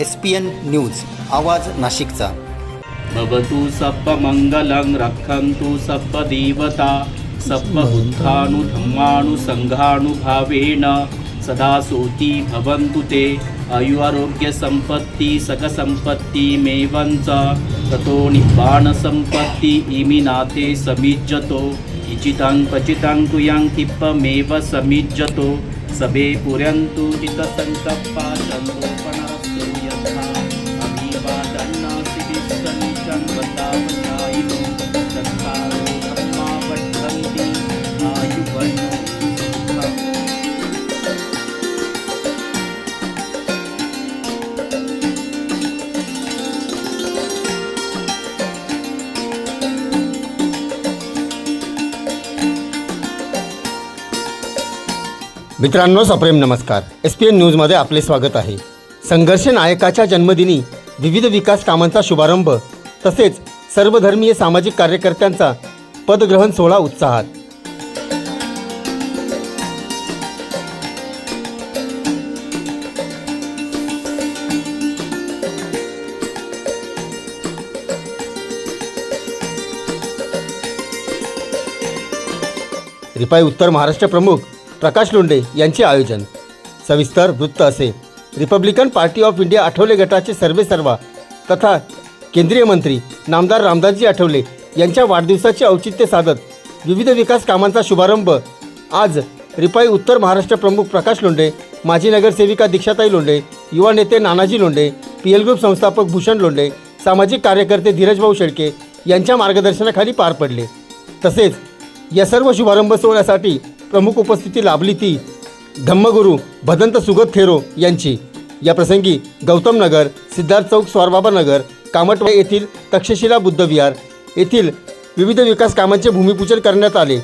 S P N news आवाज नाशिकचा. भवतु सप्पमङ्गलं रक्षन्तु सप्पदेवता सप्पबुद्धानुधम्मानुसङ्घानुभावेन सदा सोती भवन्तु ते। आयुरारोग्यसम्पत्ति सकसम्पत्तिमेवं च। ततो निब्बाणसम्पत्ति इमिनाथे समिज्जतो। इचितं तु कुयं किप्पमेव समिज्जतो। सभे पुर्यन्तु हितसङ्कप्पा चन्द्रोपणा मित्रांनो सप्रेम नमस्कार. एस पी एन न्यूजमध्ये आपले स्वागत आहे. संघर्ष नायकाच्या जन्मदिनी विविध विकास कामांचा शुभारंभ तसेच सर्वधर्मीय सामाजिक कार्यकर्त्यांचा पदग्रहण सोहळा उत्साहात. रिपाई उत्तर महाराष्ट्र प्रमुख प्रकाश लोंडे यांचे आयोजन. सविस्तर वृत्त असे. Republican Party of India Athawale गटाचे सर्वेसर्वा तथा केंद्रीय मंत्री नामदार रामदासजी आठवले यांच्या वाढदिवसाचे औचित्य साधत विविध विकास कामांचा शुभारंभ. आज रिपाई उत्तर महाराष्ट्र प्रमुख प्रकाश लोंडे माजी नगरसेविका दीक्षाताई लोंडे युवा नेते Nanaji Londe P L group संस्थापक भूषण लोंडे सामाजिक कार्यकर्ते धीरजभाऊ शेळके यांच्या मार्गदर्शनाखाली पार पडले. तसेच या सर्व शुभारंभ सोहळ्यासाठी प्रमुख उपस्थिती लाभली ती धम्मगुरू भदंत सुगत थेरो यांची. या प्रसंगी गौतम नगर सिद्धार्थ चौक स्वारबाबा नगर कामटवा येथील तक्षशिला बुद्धविहार येथील विविध विकास कामांचे भूमिपूजन करण्यात आले.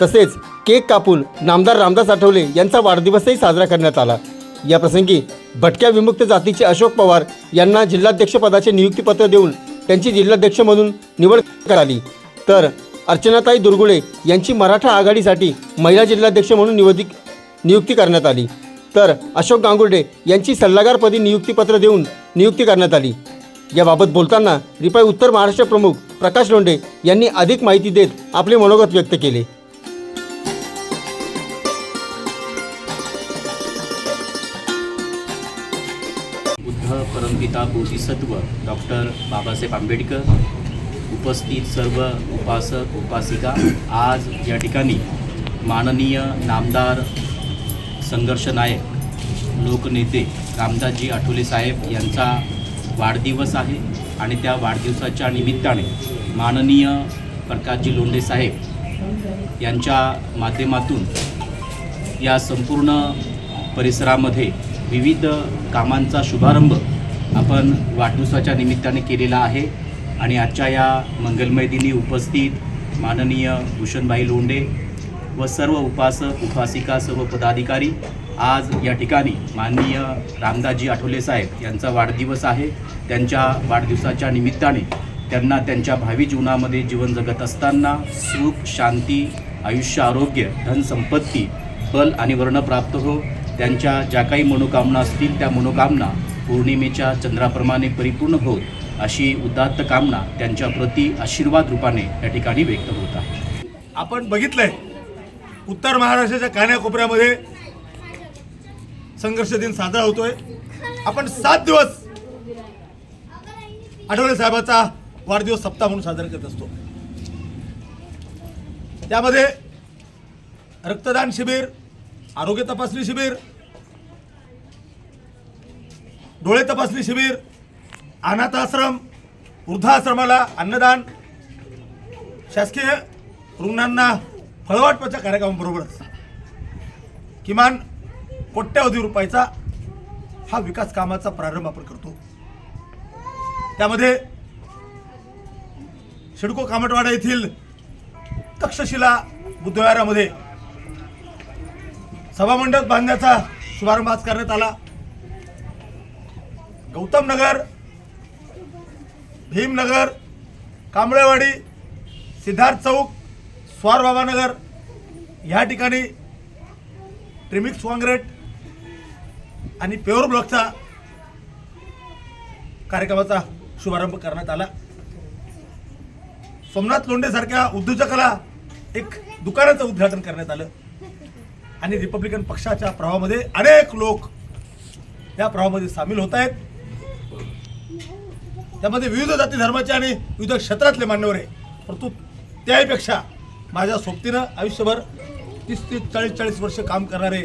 तसेच केक कापून नामदार रामदास आठवले यांचा वाढदिवसही साजरा करण्यात आला. या प्रसंगी भटक्या विमुक्त जातीचे अशोक पवार यांना जिल्हाध्यक्षपदाचे नियुक्तीपत्र देऊन त्यांची जिल्हाध्यक्ष म्हणून निवड कराली तर अर्चनाताई दुर्गुळे यांची मराठा आघाडीसाठी महिला जिल्हाध्यक्ष म्हणून निवदी नियुक्ती करण्यात आली. तर अशोक गांगुर्डे यांची सल्लागारपदी नियुक्तीपत्र देऊन नियुक्ती करण्यात आली. याबाबत बोलताना रिपाई उत्तर महाराष्ट्र प्रमुख प्रकाश लोंढे यांनी अधिक माहिती देत आपले मनोगत व्यक्त केले. परमपिता बोधिसत्व डॉक्टर बाबासाहेब आंबेडकर उपस्थित सर्व उपासक उपासिका आज या ठिकाणी माननीय नामदार संघर्ष नायक लोकनेते रामदासजी आठवले साहेब यांचा वाढदिवस आहे आणि त्या वाढदिवसाच्या निमित्ताने माननीय प्रकाशजी लोंढे साहेब यांच्या माध्यमातून या संपूर्ण परिसरामध्ये विविध कामांचा शुभारंभ आपण वाढदिवसाच्या निमित्ताने केलेला आहे. आणि आजच्या या मंगलमय दिनी उपस्थित माननीय भूषणभाई लोंढे व सर्व उपासक उपासिका सर्व पदाधिकारी आज या ठिकाणी माननीय रामदासजी आठवले साहेब यांचा वाढदिवस आहे. त्यांच्या वाढदिवसाच्या निमित्ताने त्यांना त्यांच्या भावी जीवनामध्ये जीवन जगत असताना सुख शांती आयुष्य आरोग्य धनसंपत्ती बल आणि वर्ण प्राप्त हो. त्यांच्या ज्या काही मनोकामना असतील त्या मनोकामना पौर्णिमेच्या चंद्राप्रमाणे परिपूर्ण होत अशी उदात्त कामना त्यांच्या प्रति आशीर्वाद रूपाने या ठिकाणी व्यक्त होत आहे. आपण बघितलंय उत्तर महाराष्ट्राच्या कान्याकोपऱ्यामध्ये संघर्ष दिन साजरा होतोय. आपण सात दिवस आठवले साहेबाचा वाढदिवस सप्ताह म्हणून साजरा करत असतो. त्यामध्ये रक्तदान शिबिर आरोग्य तपासणी शिबिर. डोळे तपासणी शिबिर अनाथ आश्रम वृद्धाश्रमाला अन्नदान. शासकीय रुग्णांना फळवाटपाच्या कार्यक्रमाबरोबरच किमान कोट्यावधी रुपयाचा हा विकास कामाचा प्रारंभ आपण करतो. त्यामध्ये सिडको कामटवाडा येथील तक्षशिला बुद्धविहारामध्ये सभामंडप बांधण्याचा शुभारंभ आज करण्यात आला. गौतम नगर भीमनगर कांबळेवाडी सिद्धार्थ चौक स्वारबाबा ह्या ठिकाणी ट्रिमिक्स काँग्रेट आणि प्युअर ब्लॉकचा कार्यक्रमाचा शुभारंभ करण्यात आला. सोमनाथ लोंडेसारख्या उद्योजकाला एक दुकानाचं उद्घाटन करण्यात आलं. आणि रिपब्लिकन पक्षाच्या प्रवाहामध्ये अनेक लोक या प्रवाहामध्ये सामील होत आहेत. त्यामध्ये विविध जाती धर्माचे आणि विविध क्षेत्रातले मान्यवर आहे परंतु त्याहीपेक्षा माझ्या सोबतीनं आयुष्यभर तीस तीस चाळीस चाळीस वर्ष काम करणारे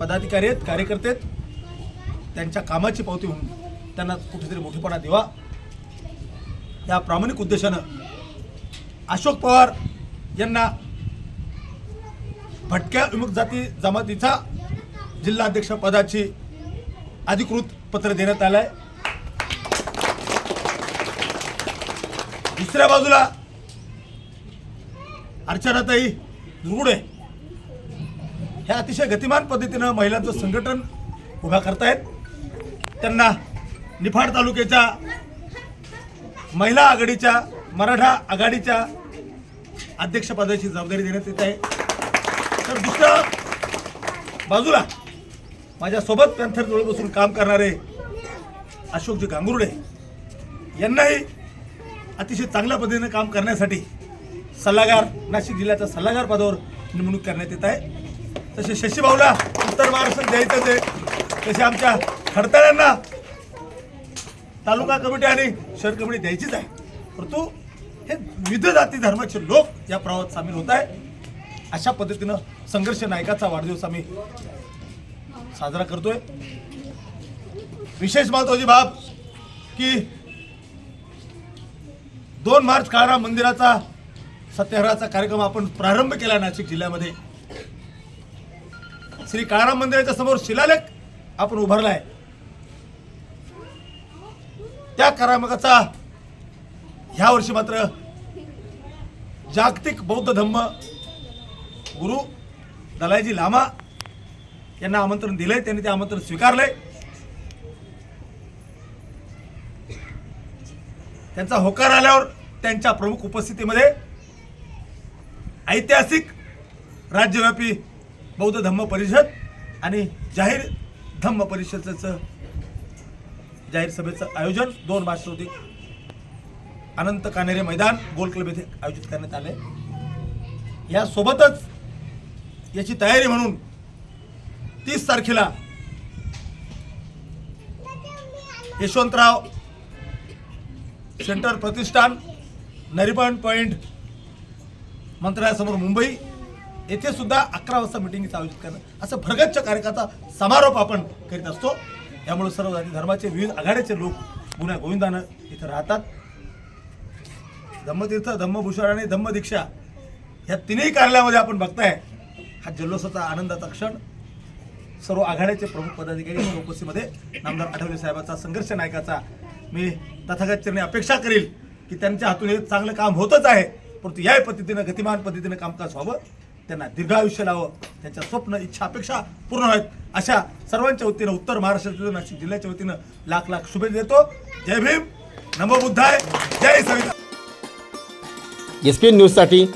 पदाधिकारी आहेत कार्यकर्ते आहेत त्यांच्या कामाची पावती म्हणून त्यांना कुठेतरी मोठेपणा देवा या प्रामाणिक उद्देशानं अशोक पवार यांना भटक्या विमुक्त जाती जमातीचा जिल्हाध्यक्ष पदाची अधिकृत पत्र देण्यात आलं आहे दुसऱ्या बाजूला अर्चनाताई दुर्गुडे. ह्या अतिशय गतिमान पद्धतीनं महिलांचं संघटन उभा करतायत. त्यांना निफाड तालुक्याच्या महिला आघाडीच्या मराठा आघाडीच्या अध्यक्षपदाची जबाबदारी देण्यात येत आहे. तर दुसऱ्या बाजूला. माझ्यासोबत पॅन्थरजवळ बसून काम करणारे अशोकजी गांगुर्डे यांनाही अतिशय चांगल्या पद्धतीने काम करण्यासाठी सल्लागार नाशिक जिल्ह्याच्या सल्लागार पदावर नेमणूक करण्यात येत आहे. तसे शशीभाऊला उत्तर महाराष्ट्रात द्यायचं आहे तसे आमच्या खडतळ्यांना तालुका कमिटी आणि शहर कमिटी द्यायचीच आहे. परंतु हे विविध जाती धर्माचे लोक या प्रवाहात सामील होत आहे अशा पद्धतीनं संघर्ष नायकाचा वाढदिवस आम्ही साजरा करतोय. विशेष महत्वाची बाब की दोन मार्च काळाराम मंदिराचा सत्याग्रहाचा कार्यक्रम आपण प्रारंभ केला नाशिक जिल्ह्यामध्ये. श्री काळाराम मंदिराच्या समोर शिलालेख आपण उभारलाय. त्या कार्यक्रमाचा ह्या वर्षी मात्र जागतिक बौद्ध धम्म गुरु दलाईजी लामा यांना आमंत्रण दिलंय त्यांनी ते आमंत्रण स्वीकारलंय. त्यांचा होकार आल्यावर त्यांच्या प्रमुख उपस्थितीमध्ये ऐतिहासिक राज्यव्यापी बौद्ध धम्म परिषद आणि जाहीर धम्म परिषदेचं जाहीर सभेचं आयोजन दोन मार्च रोजी अनंत कानेरे मैदान गोल क्लब येथे आयोजित करण्यात आले यासोबतच याची तयारी म्हणून तीस तारखेला यशवंतराव सेंटर प्रतिष्ठान नरिमन पॉइंट मंत्रालयासमोर मुंबई येथे सुद्धा अकरा वाजता मिटिंगचं आयोजित करणं असं भरगच्च कार्यक्रमाचा समारोप आपण करीत असतो. यामुळे सर्व जाती धर्माचे विविध आघाड्याचे लोक गुन्हा गोविंदानं इथं राहतात. धम्मतीर्थ धम्मभूषण आणि धम्मदीक्षा ह्या तिन्ही कार्यालयामध्ये आपण बघताय. हा जल्लोषाचा आनंदाचा क्षण. सर्व आघाड्याचे प्रमुख पदाधिकारी यांच्या उपस्थितीमध्ये नामदार आठवले साहेबाचा संघर्ष नायकाचा. मी तथागत चरणी अपेक्षा करील की त्यांच्या हातून हे चांगलं काम होतच आहे. परंतु याही पद्धतीनं गतिमान पद्धतीनं कामकाज व्हावं. त्यांना दीर्घायुष्य लावं. त्यांच्या स्वप्न इच्छा अपेक्षा पूर्ण व्हावेत अशा सर्वांच्या वतीनं उत्तर महाराष्ट्राच्या नाशिक जिल्ह्याच्या वतीनं लाख लाख शुभेच्छा देतो. जय भीम. नमो बुद्धाय. जय सविता. एस पी एन न्यूजसाठी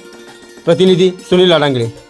प्रतिनिधी सुनील अडांगळे